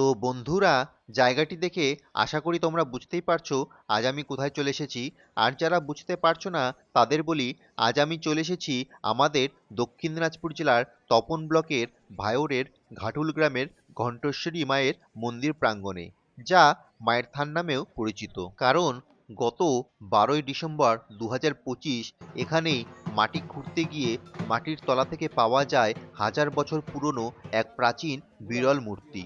তো বন্ধুরা, জায়গাটি দেখে আশা করি তোমরা বুঝতেই পারছ, আজ আমি কোথায় চলে এসেছি। আর যারা বুঝতে পারছ না, তাদের বলি, আজ আমি চলে এসেছি আমাদের দক্ষিণ দিনাজপুর জেলার তপন ব্লকের ভায়োরের ঘাটুল গ্রামের ঘণ্টেশ্বরী মায়ের মন্দির প্রাঙ্গণে, যা মায়ের থান নামেও পরিচিত। কারণ গত বারোই ডিসেম্বর দু পঁচিশ এখানেই মাটি খুঁড়তে গিয়ে মাটির তলা থেকে পাওয়া যায় হাজার বছর পুরনো এক প্রাচীন বিরল মূর্তি।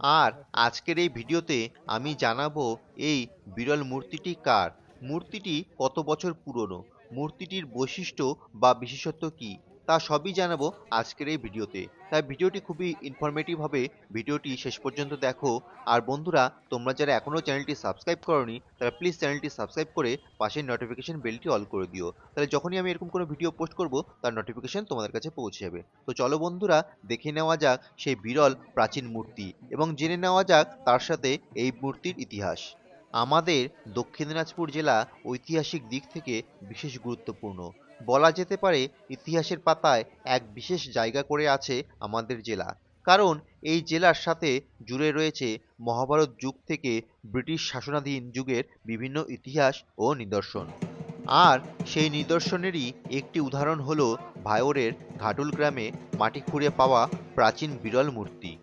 আর আজকের এই ভিডিওতে আমি জানাব এই বিরল মূর্তিটি কার? মূর্তিটি কত বছর পুরনো? মূর্তিটির বৈশিষ্ট্য বা বিশেষত্ব কি? তা সবই জানাব আজকের এই ভিডিওতে। তাই ভিডিওটি খুবই ইনফরমেটিভ হবে। ভিডিওটি শেষ পর্যন্ত দেখো। আর বন্ধুরা, তোমরা যারা এখনও চ্যানেলটি সাবস্ক্রাইব করনি, তারা প্লিজ চ্যানেলটি সাবস্ক্রাইব করে পাশের নোটিফিকেশন বেলটি অল করে দিও। তাহলে যখনই আমি এরকম কোনো ভিডিও পোস্ট করব, তার নোটিফিকেশন তোমাদের কাছে পৌঁছে যাবে। তো চলো বন্ধুরা, দেখে নেওয়া যাক সেই বিরল প্রাচীন মূর্তি এবং জেনে নেওয়া যাক তার সাথে এই মূর্তির ইতিহাস। আমাদের দক্ষিণ দিনাজপুর জেলা ঐতিহাসিক দিক থেকে বিশেষ গুরুত্বপূর্ণ। বলা যেতে পারে ইতিহাসের পাতায় এক বিশেষ জায়গা করে আছে আমাদের জেলা। কারণ এই জেলার সাথে জুড়ে রয়েছে মহাভারত যুগ থেকে ব্রিটিশ শাসনাধীন যুগের বিভিন্ন ইতিহাস ও নিদর্শন। আর সেই নিদর্শনেরই একটি উদাহরণ হলো ভায়োরের ঘাটুল গ্রামে মাটি খুঁড়ে পাওয়া প্রাচীন বিরল মূর্তি।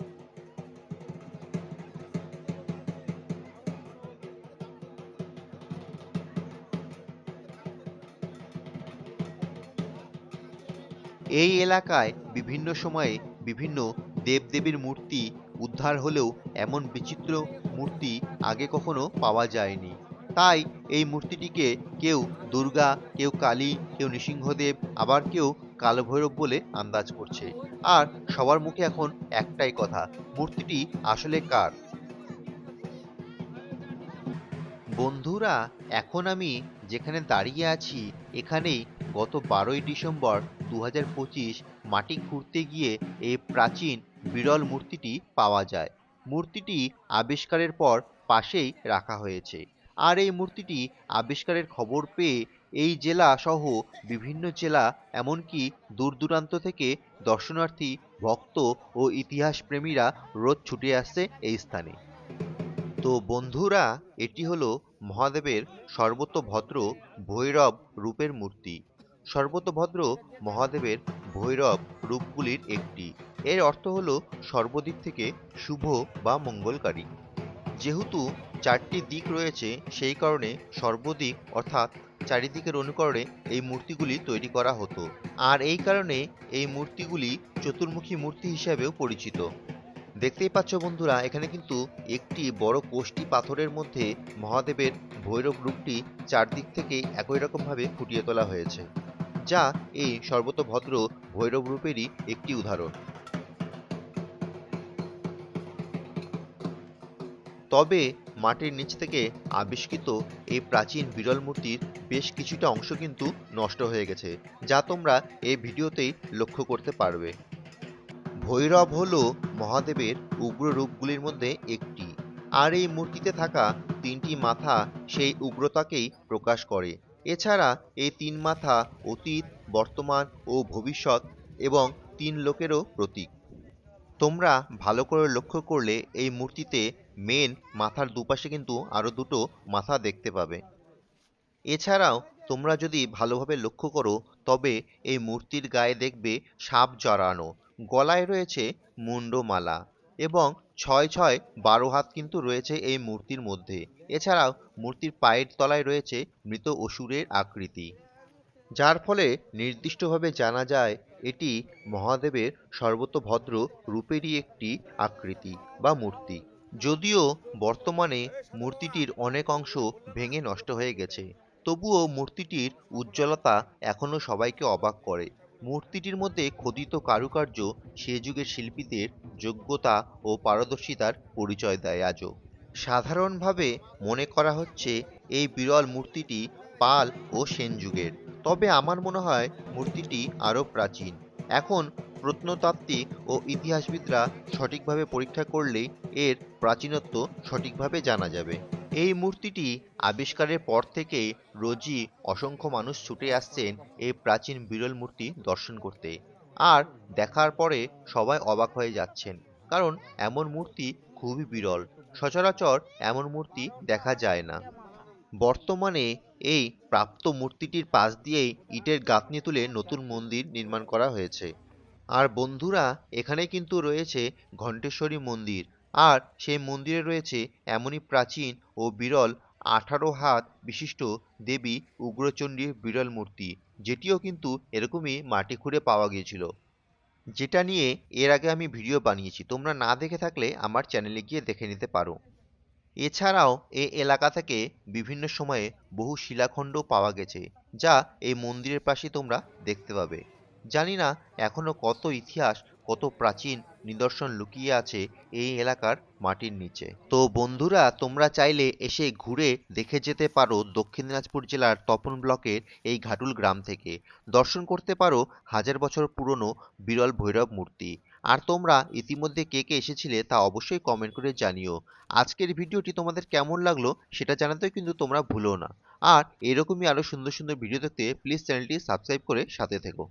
এই এলাকায় বিভিন্ন সময়ে বিভিন্ন দেবদেবীর মূর্তি উদ্ধার হলেও এমন বিচিত্র মূর্তি আগে কখনো পাওয়া যায়নি। তাই এই মূর্তিটিকে কেউ দুর্গা, কেউ কালী, কেউ নৃসিংহদেব, আবার কেউ কালভৈরব বলে আন্দাজ করছে। আর সবার মুখে এখন একটাই কথা, মূর্তিটি আসলে কার? বন্ধুরা, এখন আমি যেখানে দাঁড়িয়ে আছি, এখানেই গত বারোই ডিসেম্বর দু হাজার পঁচিশ মাটি খুঁড়তে গিয়ে এই প্রাচীন বিরল মূর্তিটি পাওয়া যায়। মূর্তিটি আবিষ্কারের পর পাশেই রাখা হয়েছে। আর এই মূর্তিটি আবিষ্কারের খবর পেয়ে এই জেলা সহ বিভিন্ন জেলা, এমনকি দূর দূরান্ত থেকে দর্শনার্থী, ভক্ত ও ইতিহাস প্রেমীরা রোজ ছুটে আসছে এই স্থানে। তো বন্ধুরা, এটি হলো মহাদেবের সর্বতভদ্র ভৈরব রূপের মূর্তি। সর্বতভদ্র মহাদেবের ভৈরব রূপগুলির একটি। এর অর্থ হলো সর্বদিক থেকে শুভ বা মঙ্গলকারী। যেহেতু চারটি দিক রয়েছে, সেই কারণে সর্বদিক অর্থাৎ চারিদিকের অনুকরণে এই মূর্তিগুলি তৈরি করা হতো। আর এই কারণে এই মূর্তিগুলি চতুর্মুখী মূর্তি হিসাবেও পরিচিত। দেখতেই পাচ্ছ বন্ধুরা, এখানে কিন্তু একটি বড় কোষ্টি পাথরের মধ্যে মহাদেবের ভৈরব রূপটি চারদিক থেকে একই রকমভাবে ফুটিয়ে তোলা হয়েছে, যা এই সর্বতভদ্র ভৈরব রূপেরই একটি উদাহরণ। তবে মাটির নিচ থেকে আবিষ্কৃত এই প্রাচীন বিরল মূর্তির বেশ কিছুটা অংশ কিন্তু নষ্ট হয়ে গেছে, যা তোমরা এই ভিডিওতেই লক্ষ্য করতে পারবে। ভৈরব হল মহাদেবের উগ্র রূপগুলির মধ্যে একটি। আর এই মূর্তিতে থাকা তিনটি মাথা সেই উগ্রতাকেই প্রকাশ করে। এছাড়া এই তিন মাথা অতীত, বর্তমান ও ভবিষ্যৎ এবং তিন লোকেরও প্রতীক। তোমরা ভালো করে লক্ষ্য করলে এই মূর্তিতে মেন মাথার দুপাশে কিন্তু আরও দুটো মাথা দেখতে পাবে। এছাড়াও তোমরা যদি ভালোভাবে লক্ষ্য করো, তবে এই মূর্তির গায়ে দেখবে সাপ জড়ানো। গলায় রয়েছে মুন্ডমালা এবং ছয় ছয় বারো হাত কিন্তু রয়েছে এই মূর্তির মধ্যে। এছাড়াও মূর্তির পায়ের তলায় রয়েছে মৃত অসুরের আকৃতি। যার ফলে নির্দিষ্টভাবে জানা যায় এটি মহাদেবের সর্বতভদ্র রূপেরই একটি আকৃতি বা মূর্তি। যদিও বর্তমানে মূর্তিটির অনেক অংশ ভেঙে নষ্ট হয়ে গেছে, তবুও মূর্তিটির উজ্জ্বলতা এখনও সবাইকে অবাক করে। মূর্তিটির মধ্যে খোদিত কারুকার্য সে যুগের শিল্পীদের যোগ্যতা ও পারদর্শিতার পরিচয় দেয় আজও। সাধারণভাবে মনে করা হচ্ছে এই বিরল মূর্তিটি পাল ও সেন যুগের। তবে আমার মনে হয় মূর্তিটি আরও প্রাচীন। এখন প্রত্নতাত্ত্বিক ও ইতিহাসবিদরা সঠিকভাবে পরীক্ষা করলেই এর প্রাচীনত্ব সঠিকভাবে জানা যাবে। এই মূর্তিটি আবিষ্কারের পর থেকে রোজই অসংখ্য মানুষ ছুটে আসছেন এই প্রাচীন বিরল মূর্তি দর্শন করতে। আর দেখার পরে সবাই অবাক হয়ে যাচ্ছেন, কারণ এমন মূর্তি খুবই বিরল। সচরাচর এমন মূর্তি দেখা যায় না। বর্তমানে এই প্রাপ্ত মূর্তিটির পাশ দিয়েই ইটের গাঁথনি তুলে নতুন মন্দির নির্মাণ করা হয়েছে। আর বন্ধুরা, এখানে কিন্তু রয়েছে ঘণ্টেশ্বরী মন্দির। আর সেই মন্দিরে রয়েছে এমনই প্রাচীন ও বিরল আঠারো হাত বিশিষ্ট দেবী উগ্রচণ্ডীর বিরল মূর্তি, যেটিও কিন্তু এরকমই মাটি খুঁড়ে পাওয়া গিয়েছিল। যেটা নিয়ে এর আগে আমি ভিডিও বানিয়েছি, তোমরা না দেখে থাকলে আমার চ্যানেলে গিয়ে দেখে নিতে পারো। এছাড়াও এ এলাকা থেকে বিভিন্ন সময়ে বহু শিলাখণ্ড পাওয়া গেছে, যা এই মন্দিরের পাশে তোমরা দেখতে পাবে। জানি না এখনও কত ইতিহাস, কত প্রাচীন নিদর্শন লুকিয়ে আছে এই এলাকার মাটির নিচে। তো বন্ধুরা, তোমরা চাইলে এসে ঘুরে দেখে যেতে পারো দক্ষিণ দিনাজপুর জেলার তপন ব্লকের এই ঘাটুল গ্রাম থেকে। দর্শন করতে পারো হাজার বছর পুরনো বিরল ভৈরব মূর্তি। আর তোমরা ইতিমধ্যে কে কে এসেছিলে তা অবশ্যই কমেন্ট করে জানিও। আজকের ভিডিওটি তোমাদের কেমন লাগল সেটা জানাতেও কিন্তু তোমরা ভুলো না। আর এরকমই আরও সুন্দর সুন্দর ভিডিও দেখতে প্লিজ চ্যানেলটি সাবস্ক্রাইব করে সাথে থেকো।